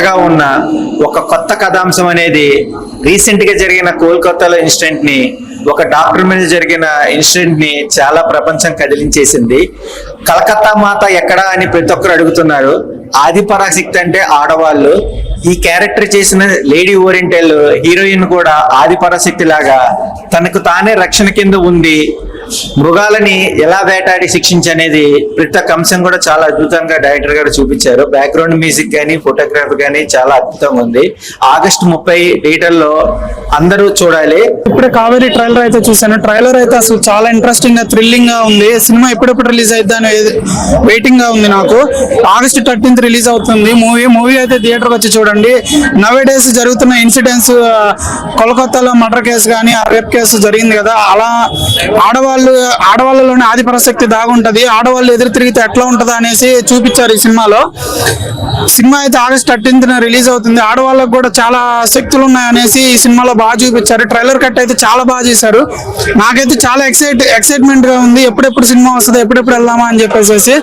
కొత్తగా ఉన్న ఒక కొత్త కథాంశం అనేది రీసెంట్గా జరిగిన కోల్కతాలో ఇన్సిడెంట్ని ఒక డాక్టర్ మీద జరిగిన ఇన్సిడెంట్ని చాలా ప్రపంచం కదిలించేసింది. కలకత్తా మాత ఎక్కడా అని ప్రతి ఒక్కరు అడుగుతున్నారు. ఆది పరాశక్తి అంటే ఆడవాళ్ళు. ఈ క్యారెక్టర్ చేసిన లేడీ ఓరియంటల్ హీరోయిన్ కూడా ఆది పరాశక్తి లాగా తనకు తానే రక్షణ కింద ఉంది. మృగాలని ఎలా వేటాడి శిక్షించనేది ప్రతి అంశం కూడా చాలా అద్భుతంగా డైరెక్టర్ గారు చూపించారు. బ్యాక్గ్రౌండ్ మ్యూజిక్ కానీ ఫోటోగ్రఫీ కానీ చాలా అద్భుతంగా ఉంది. ఆగస్ట్ ముప్పై థియేటర్లో అందరూ చూడాలి. ఇప్పుడే కావేరి ట్రైలర్ అయితే చూసాను ట్రైలర్ అయితే అసలు చాలా ఇంట్రెస్టింగ్గా థ్రిల్లింగ్గా ఉంది. సినిమా ఎప్పుడెప్పుడు రిలీజ్ అయిద్దా వెయిటింగ్గా ఉంది నాకు. ఆగస్ట్ థర్టీన్త్ రిలీజ్ అవుతుంది. మూవీ మూవీ అయితే థియేటర్ వచ్చి చూడండి. నవే డేస్ జరుగుతున్న ఇన్సిడెంట్స్ కోల్కతాలో మర్డర్ కేసు కానీ రేప్ కేసు జరిగింది కదా. అలా ఆడవాళ్ళు ఆడవాళ్ళలోనే ఆది పరాశక్తి దాగుంటది. ఆడవాళ్ళు ఎదురు తిరిగితే ఎట్లా ఉంటదా అనేసి చూపించారు ఈ సినిమాలో. సినిమా అయితే ఆగస్ట్ థర్టీన్త్ రిలీజ్ అవుతుంది. ఆడవాళ్ళకు కూడా చాలా శక్తులు ఉన్నాయనేసి ఈ సినిమాలో బాగా చూపించారు. ట్రైలర్ కట్ అయితే చాలా బాగా చేశారు. నాకైతే చాలా ఎక్సైట్ ఎక్సైట్మెంట్గా ఉంది. ఎప్పుడెప్పుడు సినిమా వస్తుంది ఎప్పుడెప్పుడు వెళ్దామా అని చెప్పేసి